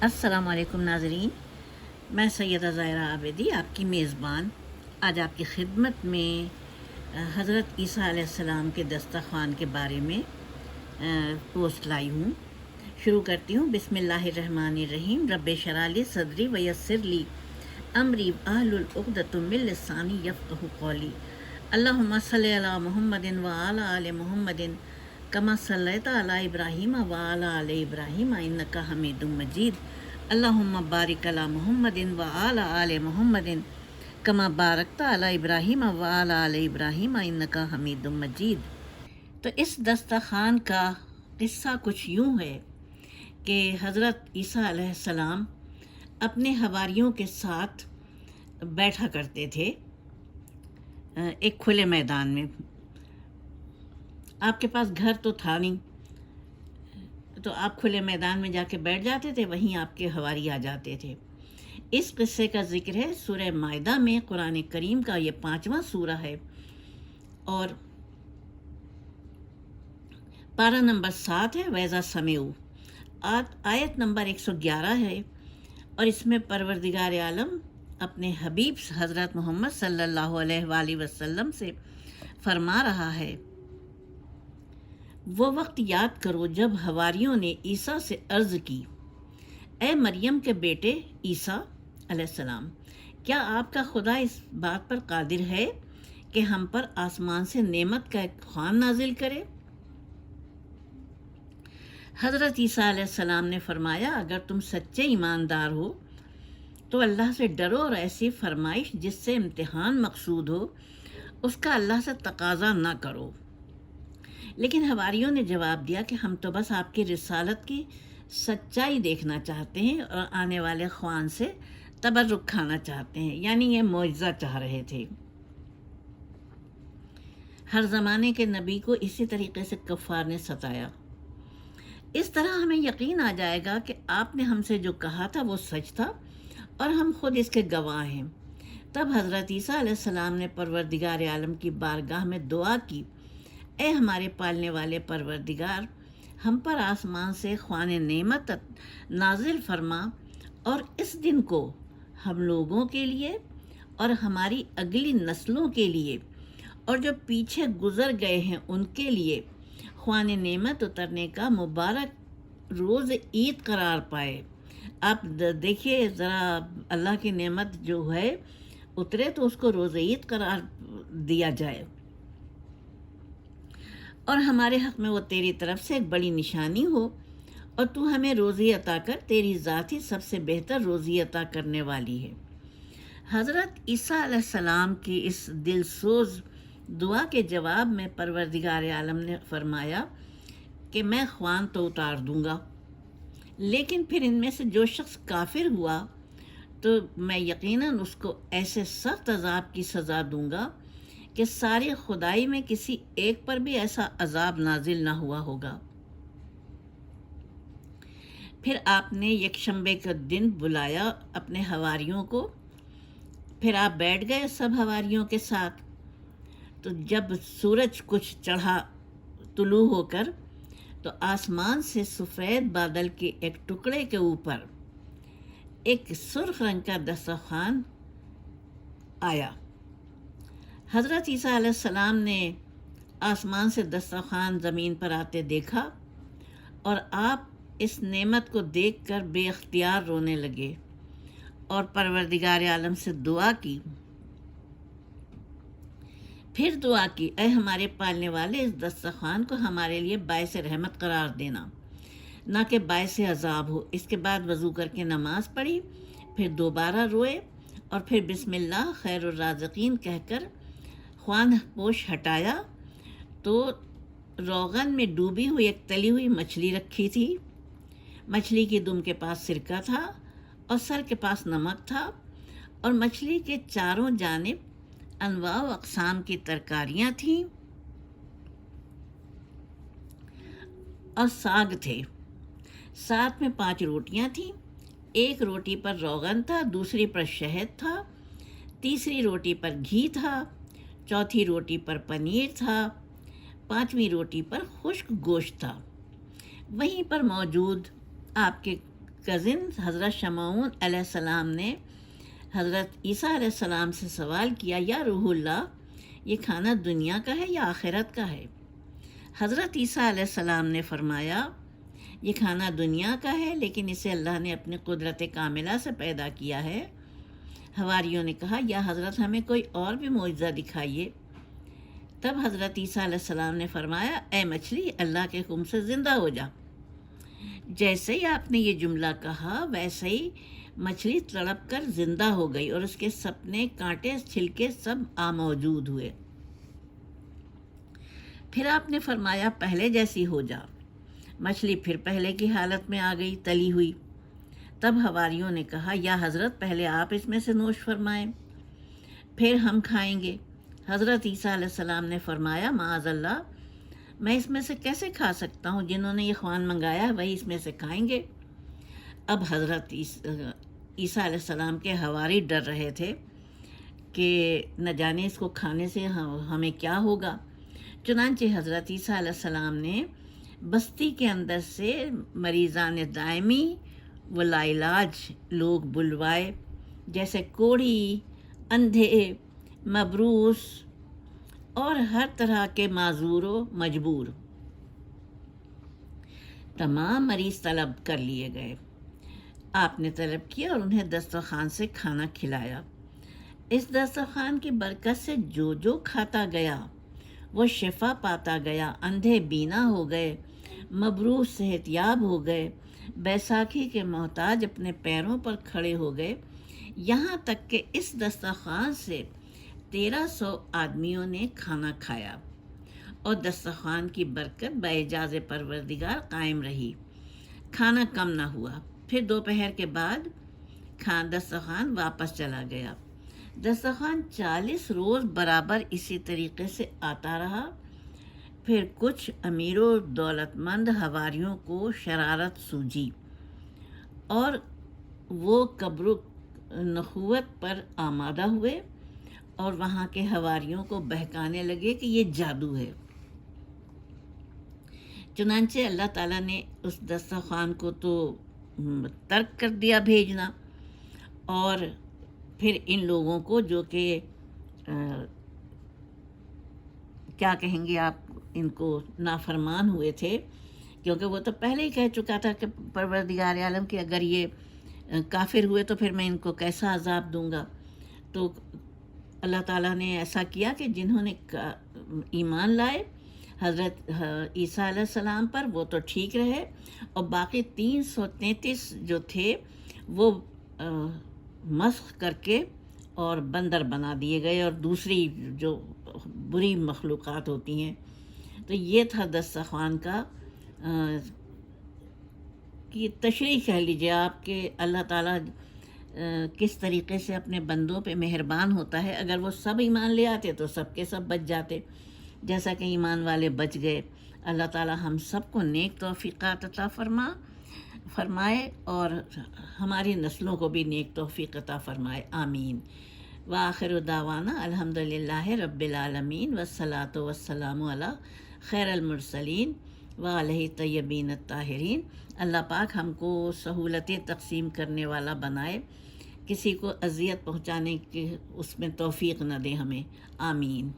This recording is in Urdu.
السلام علیکم ناظرین، میں سیدہ ظاہرہ عابدی آپ کی میزبان۔ آج آپ کی خدمت میں حضرت عیسیٰ علیہ السلام کے دستخوان کے بارے میں پوسٹ لائی ہوں۔ شروع کرتی ہوں۔ بسم اللہ الرحمن الرحیم۔ رب شرالی صدری ویسر لی امری اہل العقدۃ من لسانی یفقہ قولی۔ اللہم صلی علی محمد و علی آل محمد کما صلیت علی ابراہیم و علی ابراہیم انکا حمید مجید. اللہم بارک علی محمد و علی آل محمد کما بارکت علی ابراہیم و علی ابراہیم انکا حمید مجید. تو اس دستخوان کا قصہ کچھ یوں ہے کہ حضرت عیسیٰ علیہ السلام اپنے حواریوں کے ساتھ بیٹھا کرتے تھے ایک کھلے میدان میں آپ کے پاس گھر تو تھا نہیں۔ تو آپ کھلے میدان میں جا کے بیٹھ جاتے تھے، وہیں آپ کے ہواری آ جاتے تھے۔ اس قصے کا ذکر ہے سورہ معدہ میں، قرآن کریم کا یہ پانچواں سورہ ہے۔ اور پارہ نمبر سات ہے، ویزا سمیو آیت نمبر ایک سو گیارہ ہے۔ اور اس میں پروردگار عالم اپنے حبیب حضرت محمد صلی اللہ علیہ وآلہ وسلم سے فرما رہا ہے۔ وہ وقت یاد کرو جب ہواریوں نے عیسیٰ سے عرض کی، اے مریم کے بیٹے عیسیٰ علیہ السلام، کیا آپ کا خدا اس بات پر قادر ہے کہ ہم پر آسمان سے نعمت کا ایک خوان نازل کرے؟ حضرت عیسیٰ علیہ السلام نے فرمایا، اگر تم سچے ایماندار ہو تو اللہ سے ڈرو اور ایسی فرمائش جس سے امتحان مقصود ہو، اس کا اللہ سے تقاضا نہ کرو۔ لیکن ہواریوں نے جواب دیا کہ ہم تو بس آپ کی رسالت کی سچائی دیکھنا چاہتے ہیں اور آنے والے خوان سے تبرک کھانا چاہتے ہیں یعنی یہ معجزہ چاہ رہے تھے۔ ہر زمانے کے نبی کو اسی طریقے سے کفار نے ستایا۔ اس طرح ہمیں یقین آ جائے گا کہ آپ نے ہم سے جو کہا تھا وہ سچ تھا اور ہم خود اس کے گواہ ہیں۔ تب حضرت عیسیٰ علیہ السلام نے پروردگار عالم کی بارگاہ میں دعا کی اے ہمارے پالنے والے پروردگار، ہم پر آسمان سے خوان نعمت نازل فرما اور اس دن کو ہم لوگوں کے لیے اور ہماری اگلی نسلوں کے لیے اور جو پیچھے گزر گئے ہیں ان کے لیے خوان نعمت اترنے کا مبارک روز عید قرار پائے۔ آپ دیکھیے ذرا اللہ کی نعمت جو ہے، اترے تو اس کو روز عید قرار دیا جائے۔ اور ہمارے حق میں وہ تیری طرف سے ایک بڑی نشانی ہو اور تو ہمیں روزی عطا کر تیری ذات ہی سب سے بہتر روزی عطا کرنے والی ہے۔ حضرت عیسیٰ علیہ السلام کی اس دل سوز دعا کے جواب میں پروردگار عالم نے فرمایا کہ میں خوان تو اتار دوں گا، لیکن پھر ان میں سے جو شخص کافر ہوا تو میں یقیناً اس کو ایسے سخت عذاب کی سزا دوں گا کہ ساری خدائی میں کسی ایک پر بھی ایسا عذاب نازل نہ ہوا ہوگا۔ پھر آپ نے یکشنبے کا دن بلایا اپنے ہواریوں کو۔ پھر آپ بیٹھ گئے سب ہواریوں کے ساتھ۔ تو جب سورج کچھ چڑھا طلوع ہو کر، تو آسمان سے سفید بادل کے ایک ٹکڑے کے اوپر ایک سرخ رنگ کا دسترخوان آیا۔ حضرت عیسیٰ علیہ السلام نے آسمان سے دسترخوان زمین پر آتے دیکھا اور آپ اس نعمت کو دیکھ کر بے اختیار رونے لگے اور پروردگار عالم سے دعا کی۔ پھر دعا کی، اے ہمارے پالنے والے، اس دسترخوان کو ہمارے لیے باعث رحمت قرار دینا۔ نہ کہ باعث عذاب ہو۔ اس کے بعد وضو کر کے نماز پڑھی، پھر دوبارہ روئے اور پھر بسم اللہ، خیر الرازقین کہہ کر خوان پوش ہٹایا تو روغن میں ڈوبی ہوئی ایک تلی ہوئی مچھلی رکھی تھی۔ مچھلی کی دم کے پاس سرکہ تھا اور سر کے پاس نمک تھا اور مچھلی کے چاروں جانب انواع و اقسام کی ترکاریاں تھیں اور ساگ تھے۔ ساتھ میں پانچ روٹیاں تھیں۔ ایک روٹی پر روغن تھا، دوسری پر شہد تھا، تیسری روٹی پر گھی تھا چوتھی روٹی پر پنیر تھا، پانچویں روٹی پر خشک گوشت تھا۔ وہیں پر موجود آپ کے کزن حضرت شمعون علیہ السلام نے حضرت عیسیٰ علیہ السلام سے سوال کیا، یا روح اللہ، یہ کھانا دنیا کا ہے یا آخرت کا ہے؟ حضرت عیسیٰ علیہ السلام نے فرمایا، یہ کھانا دنیا کا ہے، لیکن اسے اللہ نے اپنی قدرت کاملہ سے پیدا کیا ہے۔ ہواریوں نے کہا، یا حضرت ہمیں کوئی اور بھی معجزہ دکھائیے؟ تب حضرت عیسیٰ علیہ السلام نے فرمایا، اے مچھلی، اللہ کے حکم سے زندہ ہو جا۔ جیسے ہی آپ نے یہ جملہ کہا، ویسے ہی مچھلی تڑپ کر زندہ ہو گئی اور اس کے سپنے، کانٹے، چھلکے سب آ موجود ہوئے۔ پھر آپ نے فرمایا، پہلے جیسی ہو جا۔ مچھلی پھر پہلے کی حالت میں آ گئی، تلی ہوئی۔ تب ہواریوں نے کہا، یا حضرت پہلے آپ اس میں سے نوش فرمائیں۔ پھر ہم کھائیں گے۔ حضرت عیسیٰ علیہ السلام نے فرمایا، معاذ اللہ، میں اس میں سے کیسے کھا سکتا ہوں؟ جنہوں نے یہ خوان منگایا، وہی اس میں سے کھائیں گے۔ اب حضرت عیسیٰ علیہ السلام کے ہواری ڈر رہے تھے کہ نہ جانے اس کو کھانے سے ہمیں کیا ہوگا۔ چنانچہ حضرت عیسیٰ علیہ السلام نے بستی کے اندر سے مریضان دائمی و لاعلاج لوگ بلوائے، جیسے کوڑی، اندھے، مبروس اور ہر طرح کے معذور و مجبور۔ تمام مریض طلب کر لیے گئے۔ آپ نے طلب کیا اور انہیں دسترخوان سے کھانا کھلایا۔ اس دسترخوان کی برکت سے جو جو کھاتا گیا، وہ شفا پاتا گیا، اندھے بینا ہو گئے، مبروس، صحت یاب ہو گئے۔ بیساکھی کے محتاج اپنے پیروں پر کھڑے ہو گئے۔ یہاں تک کہ اس دسترخوان سے تیرہ سو آدمیوں نے کھانا کھایا اور دسترخوان کی برکت باعجاز پروردگار قائم رہی۔ کھانا کم نہ ہوا۔ پھر دوپہر کے بعد خان دسترخوان واپس چلا گیا۔ دسترخوان چالیس روز برابر اسی طریقے سے آتا رہا۔ پھر کچھ امیر و دولت مند ہواریوں کو شرارت سوجی اور وہ قبر نخوت پر آمادہ ہوئے اور وہاں کے ہواریوں کو بہکانے لگے کہ یہ جادو ہے۔ چنانچہ اللہ تعالیٰ نے اس دسترخوان کو تو ترک کر دیا بھیجنا اور پھر ان لوگوں کو جو کہ کیا کہیں گے آپ ان کو نافرمان ہوئے تھے؟ کیونکہ وہ تو پہلے ہی کہہ چکا تھا کہ پروردگار عالم کہ اگر یہ کافر ہوئے تو پھر میں ان کو کیسا عذاب دوں گا؟ تو اللہ تعالیٰ نے ایسا کیا کہ جنہوں نے ایمان لائے، حضرت عیسیٰ علیہ السلام پر وہ تو ٹھیک رہے، اور باقی تین سو تینتیس جو تھے وہ مسخ کر کے اور بندر بنا دیے گئے، اور دوسری جو بری مخلوقات ہوتی ہیں۔ تو یہ تھا دستخوان کا۔ کہ تشریح کہہ لیجیے آپ کہ اللہ تعالیٰ کس طریقے سے اپنے بندوں پہ مہربان ہوتا ہے۔ اگر وہ سب ایمان لے آتے تو سب کے سب بچ جاتے۔ جیسا کہ ایمان والے بچ گئے۔ اللہ تعالیٰ ہم سب کو نیک توفیقات عطا فرما، فرمائے اور ہماری نسلوں کو بھی نیک توفیق عطا فرمائے۔ آمین۔ وآخر دعوانا الحمد للہ رب العالمین وسلاۃ وسلام علیہ خیر المرسلین و علیہ طیبین الطاہرین۔ اللہ پاک ہم کو سہولتیں تقسیم کرنے والا بنائے، کسی کو اذیت پہنچانے کی اس میں توفیق نہ دے ہمیں۔ آمین۔